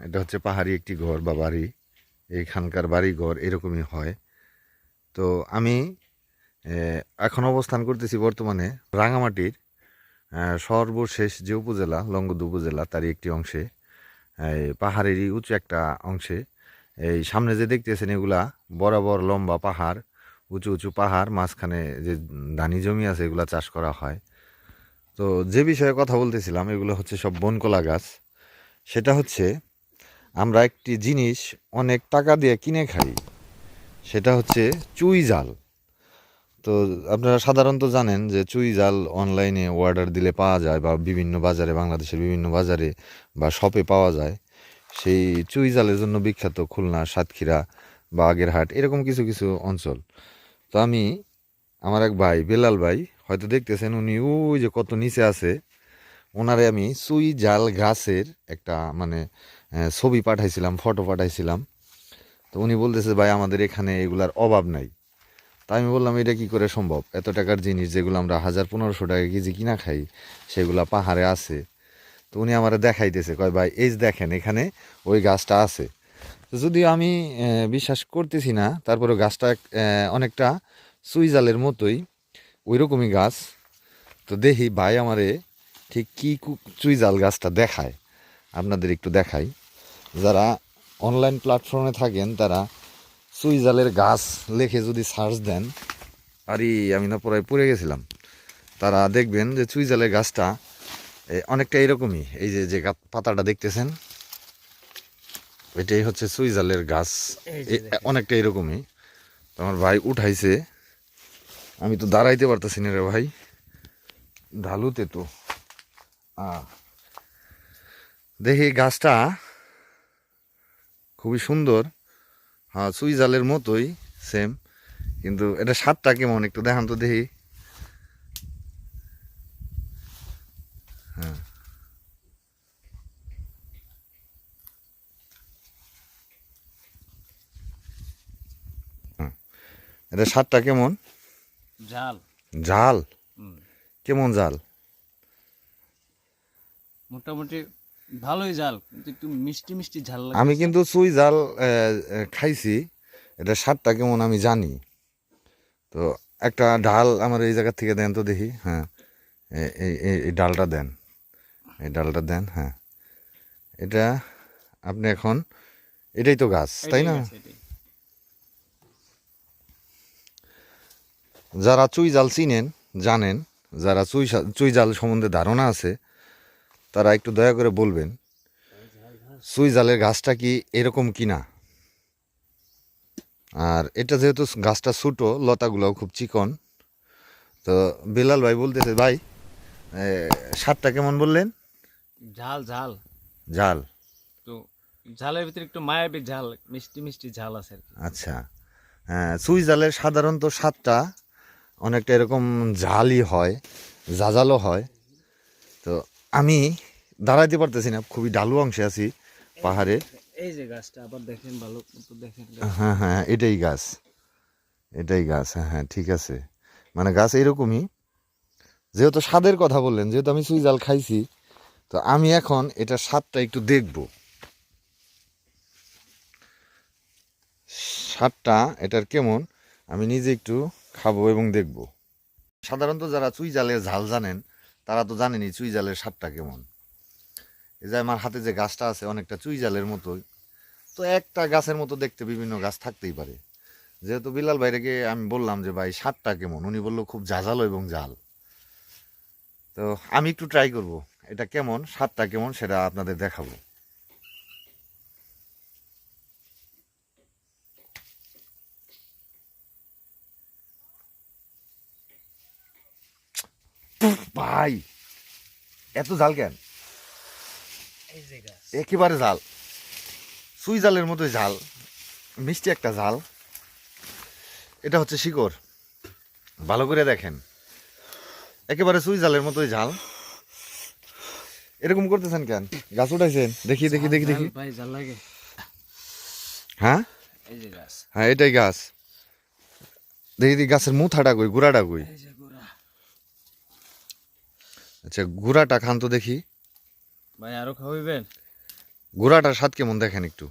এটা হচ্ছে পাহাড়ি একটি ঘর বা বাড়ি। এইখানকার বাড়ি ঘর এরকমই হয়। তো আমি এখন অবস্থান করতেছি বর্তমানে রাঙামাটির সর্বশেষ যে উপজেলা লঙ্গদু উপজেলা, তারই একটি অংশে। পাহাড়েরই উঁচু একটা অংশে। এই সামনে যে দেখতেছেন এগুলা বরাবর লম্বা পাহাড়, উঁচু উঁচু পাহাড়, মাঝখানে যে ধানি জমি আছে এগুলা চাষ করা হয়। তো যে বিষয়ে কথা বলতেছিলাম এগুলো হচ্ছে সব বনকলা গাছ। সেটা হচ্ছে আমরা একটি জিনিস অনেক টাকা দিয়ে কিনে খাই, সেটা হচ্ছে চুই জাল। তো আপনারা সাধারণত জানেন যে চুই জাল অনলাইনে অর্ডার দিলে পাওয়া যায় বা বিভিন্ন বাজারে, বাংলাদেশের বিভিন্ন বাজারে বা শপে পাওয়া যায়। সেই চুই জালের জন্য বিখ্যাত খুলনা, সাতক্ষীরা বা আগেরহাট, এরকম কিছু কিছু অঞ্চল। তো আমি আমার এক ভাই, বেলাল ভাই, হয়তো দেখতেছেন, উনি ওই যে কত নিচে আছে, ওনারে আমি চুই জাল গাছের একটা মানে ছবি পাঠাইছিলাম ফটো পাঠাইছিলাম। তো উনি বলতেছে, ভাই, আমাদের এখানে এগুলার অভাব নাই। তা আমি বললাম, এটা কি করে সম্ভব? এত টাকার জিনিস যেগুলো আমরা হাজার পনেরোশো টাকা কেজি কিনা খাই, সেগুলা পাহাড়ে আছে। তো উনি আমার দেখাইতেছে, কয়, ভাই, এই দেখেন, এখানে ওই গাছটা আছে। তো যদিও আমি বিশ্বাস করতেছি না তারপরে গাছটা অনেকটা সুইজালের মতোই ওই রকমই গাছ। তো দেখি ভাই আমারে ঠিক কী চুইজাল গাছটা দেখায়। আপনাদের একটু দেখাই। যারা অনলাইন প্ল্যাটফর্মে থাকেন তারা সুইজালের গাছ লেখে যদি সার্চ দেন আরে আমি না পড়ায় পড়ে গেছিলাম। তারা দেখবেন যে চুইজালের গাছটা অনেকটা এরকমই। এই যে যে পাতাটা দেখতেছেন এটাই হচ্ছে সুইজালের গাছ। অনেকটা এরকমই। আমার ভাই উঠাইছে। আমি তো দাঁড়াইতে পারতেছি না রে ভাই। ঢালুতে তো। দেখি গাছটা খুবই সুন্দর। হ্যাঁ সুইজালের মতোই সেম কিন্তু এটা স্বাদটা কেমন? একটু দেখান তো দেখি। হ্যাঁ। হুম। এটা স্বাদটা কেমন? জাল ঝাল? কেমন ঝাল? মোটামুটি ভালোই জাল কিন্তু একটু মিষ্টি মিষ্টি ঝাল লাগে। আমি কিন্তু সুই জাল খাইছি এটা স্বাদটা কেমন আমি জানি। তো একটা ডাল আমার এই জায়গা থেকে দেন তো দেখি হ্যাঁ এই এই- ডালটা দেন এই ডালটা দেন হ্যাঁ। এটা আপনি এখন এটাই তো গাছ তাই না? যারা চুই জাল চিনেন জানেন যারা চুই চুই জাল সম্বন্ধে ধারণা আছে তারা একটু দয়া করে বলবেন চুই জালের গাছটা কি এরকম কিনা? আর এটা যেহেতু গাছটা ছোটো লতাগুলোও খুব চিকন তো বেলাল ভাই বলতেছে ভাই স্বাদটা কেমন বললেন? ঝাল ঝাল। ঝাল। তো ঝালের ভিতরে একটু মায়াবী ঝাল মিষ্টি মিষ্টি ঝাল আছে আচ্ছা। হ্যাঁ চুই জালের সাধারণত স্বাদটা অনেকটা এরকম ঝালই হয় জাজালো হয়। তো আমি দাঁড়াইতে পারতেছি না খুবই ডালু অংশে আছি পাহাড়ে। এই যে গাছটা আবার দেখেন ভালো দেখেন হ্যাঁ হ্যাঁ এটাই গাছ এটাই গাছ হ্যাঁ হ্যাঁ ঠিক আছে। মানে গাছ এরকমই। যেহেতু স্বাদের কথা বললেন যেহেতু আমি সুই জাল খাইছি তো আমি এখন এটা স্বাদটা একটু দেখব। স্বাদটা এটার কেমন আমি নিজে একটু খাব এবং দেখব। সাধারণত যারা চুই জালের ঝাল জানেন তারা তো জানেনি চুই জালের স্বাদটা কেমন। এই যে আমার হাতে যে গাছটা আছে, অনেকটা চুই জালের মতোই। তো একটা গাছের মতো দেখতে বিভিন্ন গাছ থাকতেই পারে। যেহেতু বিলাল ভাইরাকে আমি বললাম যে, ভাই, স্বাদটা কেমন? উনি বলল, খুব ঝাঁঝালো এবং জাল তো আমি একটু ট্রাই করব, এটা কেমন, স্বাদটা কেমন সেটা আপনাদের দেখাবো। ভাই এত জাল কেন? একেবারে জাল সুই জালের মতো জাল মিষ্টি একটা জাল এটা হচ্ছে শিকড়। ভালো করে দেখেন। একেবারে সুই জালের মতোই ঝাল। এরকম করতেছেন কেন? গাছ উঠাইছেন? দেখি দেখি দেখি দেখি। হ্যাঁ? হ্যাঁ এটাই গাছ। দেখি দেখি গাছের মুথাটা কই গুড়াটা কই? আচ্ছা গুড়াটা খান তো দেখি। ভাই আরও খাওয়াইবেন? গোড়াটার স্বাদ কেমন দেখেন একটু?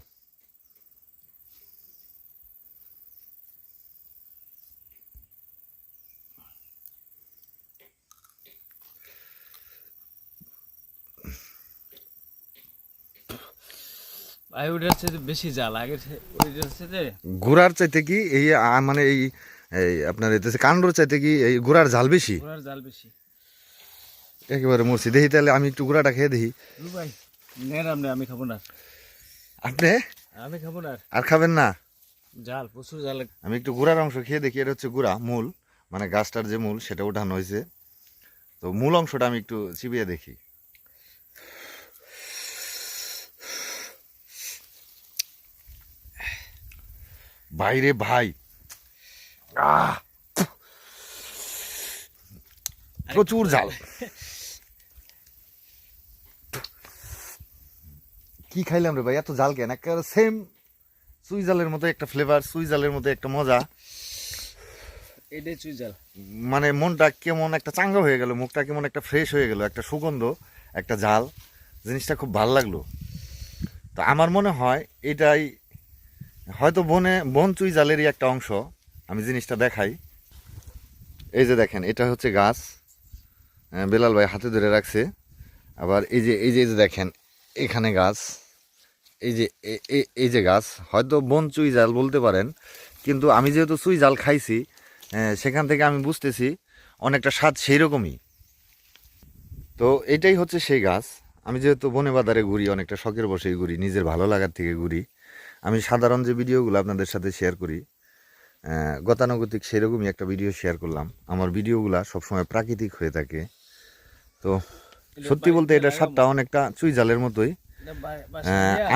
ওইটার চেয়ে বেশি জাল আগের ওইটার গোড়ার চাইতে কি এই মানে এই আপনার এতে কাণ্ডর চাইতে কি এই গোড়ার বেশি? ওরার জাল বেশি। একেবারে মরছি। দেখি তাহলে আমি একটু গোড়াটা খেয়ে দেখি। ভাই নেন আমি খাব না। আপনি? আমি খাব না। আর খাবেন না? জাল প্রচুর জাল। আমি একটু গুড়ার অংশ খেয়ে দেখি এটা হচ্ছে গুড়া মূল। মানে গাছটার যে মূল সেটা উঠানো হয়েছে। তো মূল অংশটা আমি একটু চিবিয়ে দেখি। বাইরে ভাই। আহ! প্রচুর জাল। কি খাইলাম রে ভাই? এত জাল কেন? একেবারে সেম সুই জালের মতো একটা ফ্লেভার সুই জালের মতো একটা মজা। এটাই চুই জাল মানে মনটা কেমন একটা চাঙ্গা হয়ে গেল মুখটা কেমন একটা ফ্রেশ হয়ে গেল একটা সুগন্ধ একটা জাল জিনিসটা খুব ভালো লাগল। তো আমার মনে হয় এটাই হয়তো বনে বন চুই জালেরই একটা অংশ। আমি জিনিসটা দেখাই। এই যে দেখেন এটা হচ্ছে গাছ। বেলাল ভাই হাতে ধরে রাখছে। আবার এই যে এই যে এই যে দেখেন এখানে গাছ, এই যে এই যে গাছ, হয়তো বন চুই জাল বলতে পারেন, কিন্তু আমি যেহেতু চুই জাল খাইছি সেখান থেকে আমি বুঝতেছি অনেকটা স্বাদ সেই রকমই তো এটাই হচ্ছে সেই গাছ। আমি যেহেতু বনে বাজারে ঘুরি, অনেকটা শখের বসেই ঘুরি, নিজের ভালো লাগার থেকে ঘুরি, আমি সাধারণ যে ভিডিওগুলো আপনাদের সাথে শেয়ার করি গতানুগতিক সেরকমই একটা ভিডিও শেয়ার করলাম। আমার ভিডিওগুলা সবসময় প্রাকৃতিক হয়ে থাকে। তো সত্যি বলতে এটা স্বাদটা অনেকটা চুই জালের মতোই।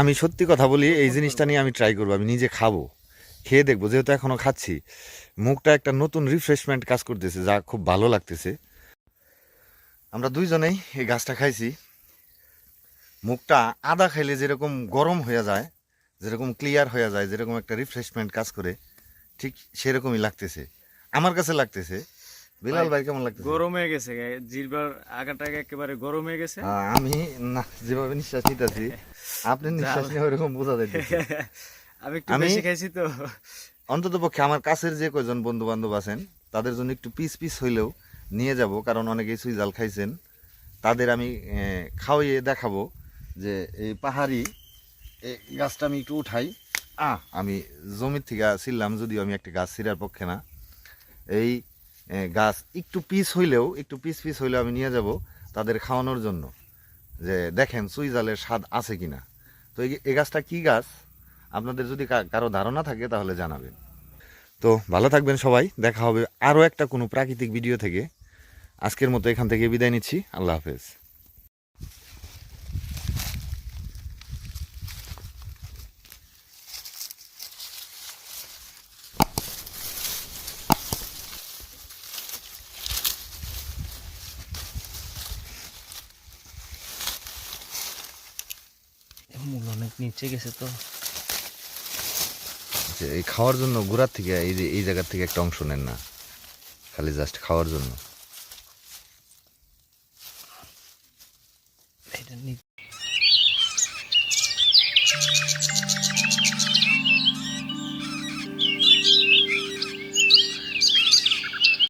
আমি সত্যি কথা বলি এই জিনিসটা নিয়ে আমি ট্রাই করব আমি নিজে খাব খেয়ে দেখব যেহেতু এখনও খাচ্ছি। মুখটা একটা নতুন রিফ্রেশমেন্ট কাজ করতেছে যা খুব ভালো লাগতেছে। আমরা দুইজনেই এই গাছটা খাইছি। মুখটা আদা খাইলে যেরকম গরম হয়ে যায় যেরকম ক্লিয়ার হয়ে যায় যেরকম একটা রিফ্রেশমেন্ট কাজ করে ঠিক সেরকমই লাগতেছে। আমার কাছে লাগতেছে। বিলাল ভাই কেমন লাগতেছে? গরম হয়ে গেছে। জিরবার আগাটা একেবারে গরম হয়ে গেছে আমি না যেভাবে নিঃশ্বাস নিতেছি আপনি নিঃশ্বাস নিয়ে ওইরকম বোঝা যাইতেছে। আমি একটু বেশি খাইছি তো। অন্তত পক্ষে আমার কাছের যে কয়জন বন্ধু বান্ধব আছেন তাদের জন্য একটু পিস পিস হইলেও নিয়ে যাব কারণ অনেকেই সুই জাল খাইছেন। তাদের আমি খাওয়িয়ে দেখাবো যে এই পাহাড়ি এই গাছটা আমি একটু উঠাই। আহ আমি জমির থেকে ছিলাম যদিও আমি একটা গাছ ছিঁড়ার পক্ষে না। এই গাছ একটু পিস হইলেও, একটু পিস পিস হইলেও আমি নিয়ে যাব তাদের খাওয়ানোর জন্য। যে দেখেন সুই জালের স্বাদ আছে কি না তো এই গাছটা কি গাছ? আপনাদের যদি কারও ধারণা থাকে তাহলে জানাবেন। তো ভালো থাকবেন সবাই। দেখা হবে আরও একটা কোনো প্রাকৃতিক ভিডিও থেকে। আজকের মতো এখান থেকে বিদায় নিচ্ছি। আল্লাহ হাফেজ মূল অনেক নিচে গেছে তো। এই খাওয়ার জন্য গোড়ার থেকে এই যে এই জায়গার থেকে একটা অংশ নেন না। খালি জাস্ট খাওয়ার জন্য।